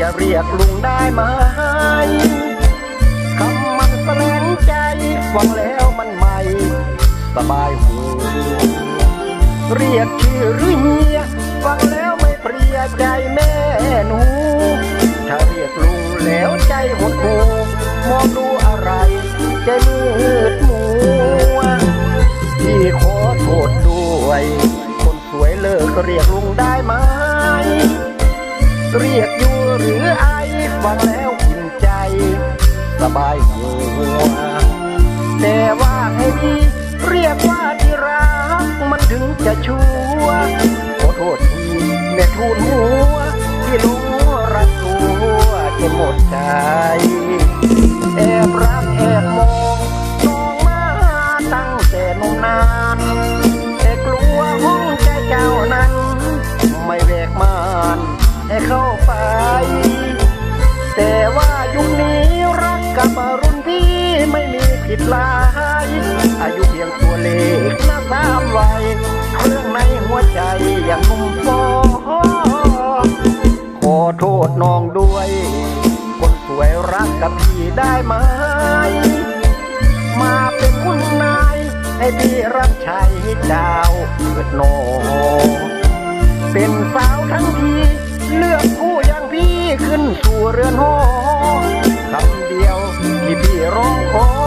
จะเรียกลุงได้ไหมคำมันแสลงใจฟังแล้วมันใหม่ สบายหูเรียกชื่อหรือเฮียฟังแล้วไม่เพรียใจแม่หนูถ้าเรียกลุงแล้วใจหดหูมองดูอะไรใจมืดมัวพี่ขอโทษด้วย คนสวยเลิกเรียกลุงได้ไหม เรียกอยู่หรือไอฟังแล้วกินใจสบายหัวแต่ว่าให้ดีเรียกว่าที่รักมันถึงจะชัวขอโทษทีแม่ทูนหัวที่รู้รักตัวจะหมดใจ ผิดลาย อายุเพียงตัวเลขนะสามวัยเครื่องในหัวใจอย่างหนุ่มฟอขอโทษน้องด้วย คนสวยรักกับพี่ได้ไหม มาเป็นคุณนาย ให้พี่รับใช้เจ้าเกิดโนองเป็นสาวทั้งทีเลือกผู้อย่างพี่ขึ้นสู่เรือนหอคำเดียวที่พี่ร้องขอ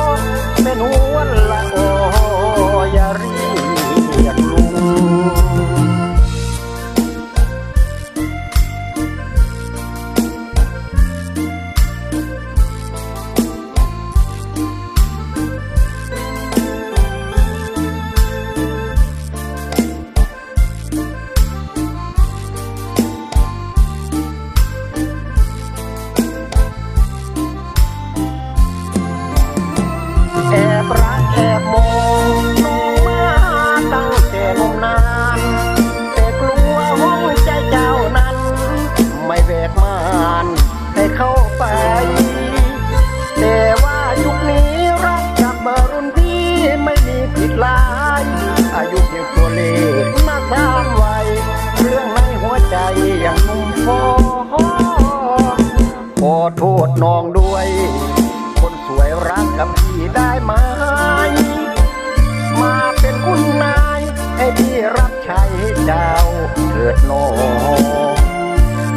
ดโน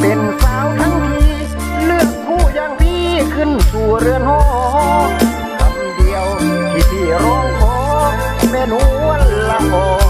เป็นสาวทั้งทีเลือกผู้อย่างพี่ขึ้นสู่เรือนหอคำเดียวที่พี่ร้องขอแม่นวลละออ